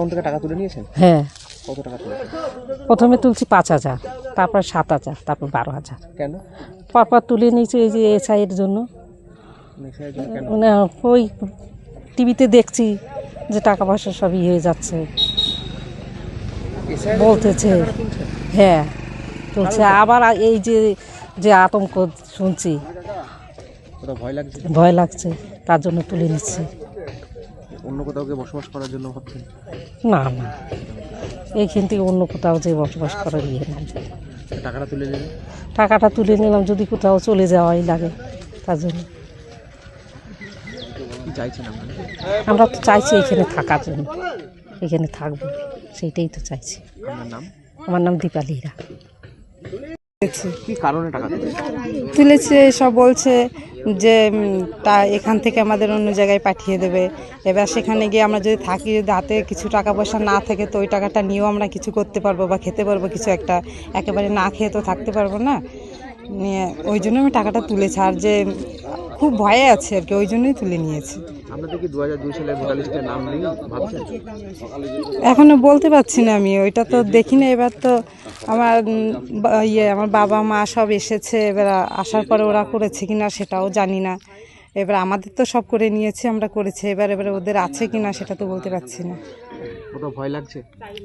কোন থেকে টাকা তুলে নিয়েছেন? হ্যাঁ। কত টাকা তুলে প্রথমে তুলছি পাঁচ হাজার তারপর সাত হাজার তারপর বারো হাজার। কেন? পরপর তুলে নিয়েছি এই যে এসআইয়ের জন্য। কেন? মানে ওই টিভিতে দেখছি যে টাকা পয়সা সবই হয়ে যাচ্ছে। বলতেছে? হ্যাঁ তুলছে। আবার এই যে যে আতঙ্ক শুনছি। ভয় লাগছে? ভয় লাগছে তার জন্য তুলে নিচ্ছি। অন্য কোথাও গিয়ে বসবাস করার জন্য ভাবছেন? না না। এইখান থেকে অন্য কোথাও যে বসবাস করার ইয়ে নাই। টাকাটা তুলে নিলেন? টাকাটা তুলে নিলাম যদি কোথাও চলে যাওয়াই লাগে তার জন্য। কি চাইছেন আপনারা? আমরা তো চাইছি এখানে থাকার জন্য। এখানে থাকব সেইটাই তো চাইছি। আপনার নাম? আমার নাম দীপালি হীরা। কি কারণে টাকা তুলেছেন? তুলেছে সব বলছে যে তা এখান থেকে আমাদের অন্য জায়গায় পাঠিয়ে দেবে। এবার সেখানে গিয়ে আমরা যদি থাকি, যদি হাতে কিছু টাকা পয়সা না থাকে, তো ওই টাকাটা নিয়েও আমরা কিছু করতে পারব বা খেতে পারব কিছু একটা। একেবারে না খেয়ে তো থাকতে পারব না। ওই জন্য আমি টাকাটা তুলেছি। আর যে, খুব ভয়ে আছে আর কি, ওই জন্যই তুলে নিয়েছি। আপনাদের কি দু হাজার দুই সালের ভোটার লিস্টের নাম নেই ভাবছেন? এখনও বলতে পারছি না আমি ওইটা তো দেখি না এবার তো আমার ইয়ে আমার বাবা মা সব এসেছে এবার আসার পরে ওরা করেছে কিনা সেটাও জানি না। এবার আমাদের তো সব করে নিয়েছে আমরা করেছি এবার এবারে ওদের আছে কিনা সেটা তো বলতে পারছি না। ভয় লাগছে?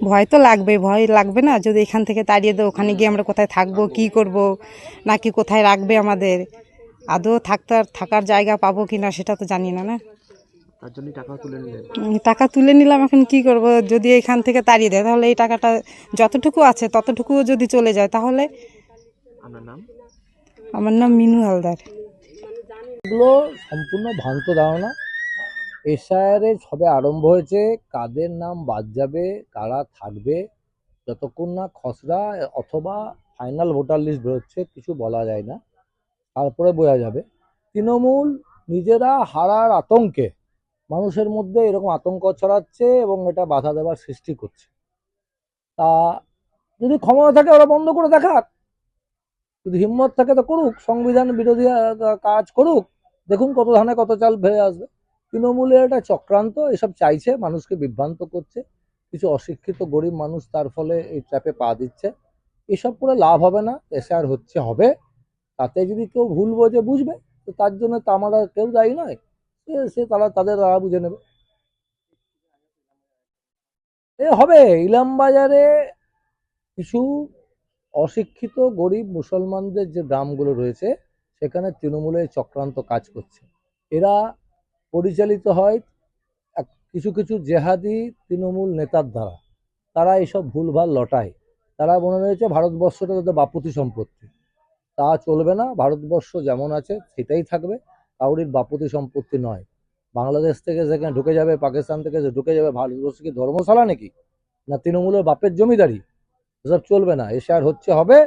ভয় তো লাগবে ভয় লাগবে না যদি এখান থেকে তাড়িয়ে দেয় ওখানে গিয়ে আমরা কোথায় থাকব কি করব নাকি কোথায় রাখবে আমাদের? আদৌ থাকতে থাকার জায়গা পাবো কিনা সেটা তো জানি না না? তার টাকা তুলে নিলেন। টাকা তুলে নিলাম এখন কি করব? যদি এখান থেকে তাড়িয়ে দেয় তাহলে এই টাকাটা যতটুকু আছে ততটুকুও যদি চলে যায় তাহলে আপনার নাম? আমার নাম মিনু হালদার। এগুলো সম্পূর্ণ ভ্রান্ত ধারণা এসআইআরে সবে আরম্ভ হয়েছে কাদের নাম বাদ যাবে কারা থাকবে যতক্ষণ না খসড়া অথবা ফাইনাল ভোটার লিস্ট বেরোচ্ছে কিছু বলা যায় না। তারপরে বোঝা যাবে। তৃণমূল নিজেরা হারার আতঙ্কে মানুষের মধ্যে এরকম আতঙ্ক ছড়াচ্ছে এবং এটা বাধা দেওয়ার সৃষ্টি করছে। তা যদি ক্ষমতা থাকে ওরা বন্ধ করে দেখাক। যদি হিম্মত থাকে তো করুক, সংবিধান বিরোধী কাজ করুক, দেখুন কত ধানে কত চাল ভেয়ে আসবে। তৃণমূলের একটা চক্রান্ত, এসব চাইছে, মানুষকে বিভ্রান্ত করছে। কিছু অশিক্ষিত গরিব মানুষ তার ফলে এই ট্র্যাপে পা দিচ্ছে। এসব করে লাভ হবে না এসআর হচ্ছে হবে। তাতে যদি কেউ ভুল বোঝে বুঝবে, তো তার জন্য তো আমরা কেউ দায়ী নয়। সে তারা তাদের তারা বুঝে নেবে। এ হবে, ইলাম বাজারে কিছু অশিক্ষিত, গরিব মুসলমানদের যে গ্রামগুলো রয়েছে, সেখানে তৃণমূলের চক্রান্ত কাজ করছে। এরা পরিচালিত হয় কিছু কিছু জেহাদি তৃণমূল নেতার দ্বারা। তারা এইসব ভুলভাল লটায়। তারা মনে রয়েছে ভারতবর্ষটা তাদের বাপুতি সম্পত্তি। তা চলবে না, ভারতবর্ষ যেমন আছে, সেটাই থাকবে। কাউরির বাপুতি সম্পত্তি নয়। বাংলাদেশ থেকে সেখানে ঢুকে যাবে পাকিস্তান থেকে সে ঢুকে যাবে ভারতবর্ষ কি ধর্মশালা নাকি? না তৃণমূলের বাপের জমিদারি? এসব চলবে না। এসে আর হচ্ছে হবে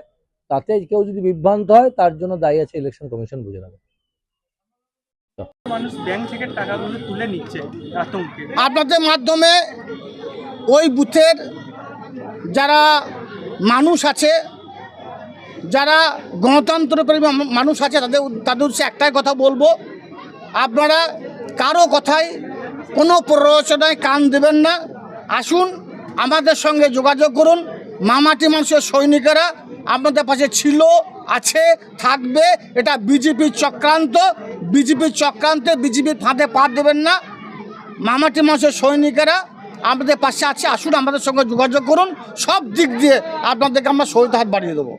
তাতে কেউ যদি বিভ্রান্ত হয় তার জন্য দায়ী আছে ইলেকশন কমিশন বুঝে নেবে। মানুষ ব্যাংক থেকে টাকাগুলো তুলে নিচ্ছে আতঙ্কে। আপনাদের মাধ্যমে ওই বুথের যারা মানুষ আছে যারা গণতন্ত্রপ্রেমী মানুষ আছে, তাদের তাদের উদ্দেশ্যে একটাই কথা বলব। আপনারা কারও কথায় কোনো প্ররোচনায় কান দেবেন না। আসুন, আমাদের সঙ্গে যোগাযোগ করুন। মামাটি মানুষের সৈনিকেরা আপনাদের পাশে ছিল, আছে, থাকবে। এটা বিজেপির চক্রান্ত। বিজেপির চক্রান্তে বিজেপির ফাঁদে পা দেবেন না। মামাটি মানুষের সৈনিকেরা আমাদের পাশে আছে। আসুন, আমাদের সঙ্গে যোগাযোগ করুন। সব দিক দিয়ে আপনাদেরকে আমরা সহিত হাত বাড়িয়ে দেবো।